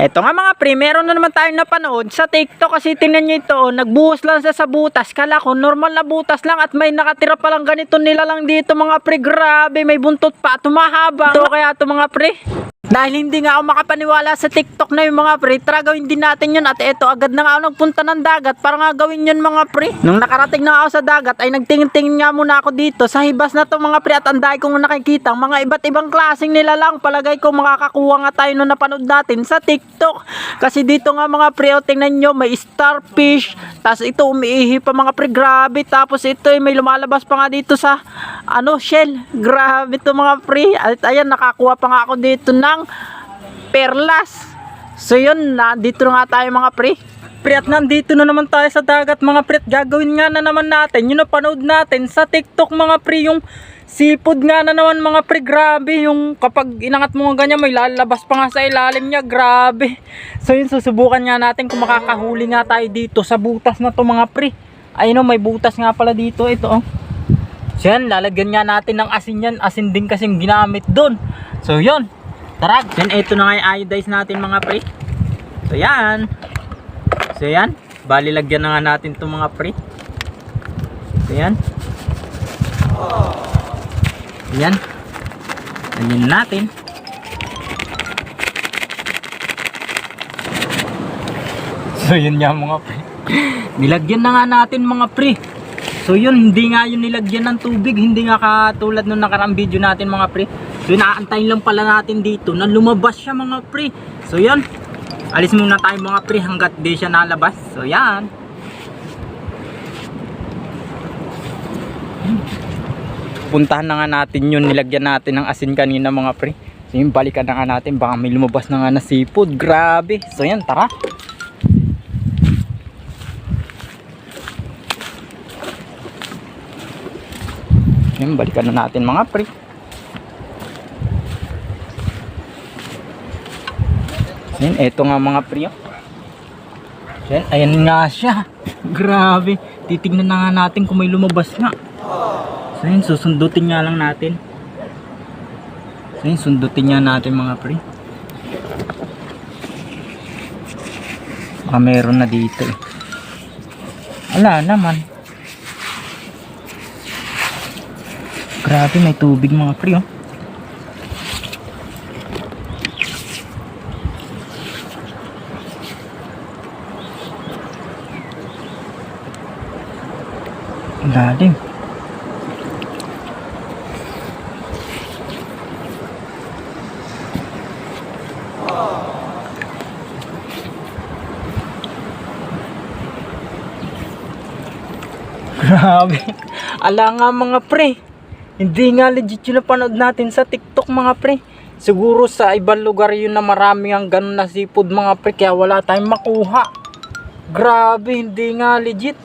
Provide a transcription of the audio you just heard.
Eto nga mga pre, meron na naman tayong napanood sa TikTok kasi tingnan nyo ito, oh, nagbuhos lang sa butas. Kala ko normal na butas lang at may nakatira pa lang ganito nila lang dito mga pre. Grabe, may buntot pa, tumahaba. Ito kaya ito mga pre. Dahil hindi nga ako makapaniwala sa TikTok na yung mga pre, tara gawin din natin yun at eto agad na nga ako nagpunta ng dagat para nga gawin yun mga pre. Nung nakarating na ako sa dagat ay nagtingin-tingin nga muna ako dito sa hibas na to mga pre at anday kong nakikita mga iba't ibang klaseng nilalang palagay ko makakakuha nga tayo nung napanood natin sa TikTok. Kasi dito nga mga pre, o tingnan nyo may starfish, tapos ito umiihi pa mga pre, grabe. Tapos ito ay may lumalabas pa nga dito sa ano shell, grabe to mga pre. At ayan nakakuha pa nga ako dito ng perlas. So yun, na dito na nga tayo mga pre. Pre at nandito na naman tayo sa dagat mga pre at gagawin nga na naman natin yung napanood natin sa TikTok mga pre yung seafood nga na naman mga pre grabe yung kapag inangat mo nga ganyan may lalabas pa nga sa ilalim niya grabe. So yun susubukan nga natin kung makakahuli nga tayo dito sa butas na to mga pre. Ayun o may butas nga pala dito ito oh. So yan, lalagyan nga natin ng asin yan. Asin din kasing ginamit doon. So yun. Tara, yan ito na nga yung iodize natin mga pre. So yan. So yan. Bali lagyan na nga natin itong mga pre. So yan. Yan. Lagyan natin. So yun nga mga pre. Nilagyan na nga natin mga pre. So yun, hindi nga yun nilagyan ng tubig, hindi nga katulad nung nakaraang video natin mga pre. So inaantayin lang pala natin dito na lumabas siya mga pre. So yun, alis muna tayo mga pre hanggat di siya nalabas. So yan. Puntahan na nga natin yun, nilagyan natin ng asin kanina mga pre. So yun, balikan na nga natin, baka may lumabas na nga na seafood. Grabe. So yan, tara. Yun, balikan na natin mga pre. Yan, eto nga mga pre. oh. Yan, ayan nga siya. Grabe. Titignan na nga natin kung may lumabas nga. So susundutin nga lang natin. So sundutin nga natin mga pre. Baka meron na dito eh. Wala naman. Grabe, may tubig mga pre, oh. Lalim. Grabe. Ala nga mga pre. Hindi nga legit yung napanood natin sa TikTok mga pre. Siguro sa ibang lugar yun na marami ang ganun na seafood mga pre. Kaya wala tayong makuha. Grabe, hindi nga legit.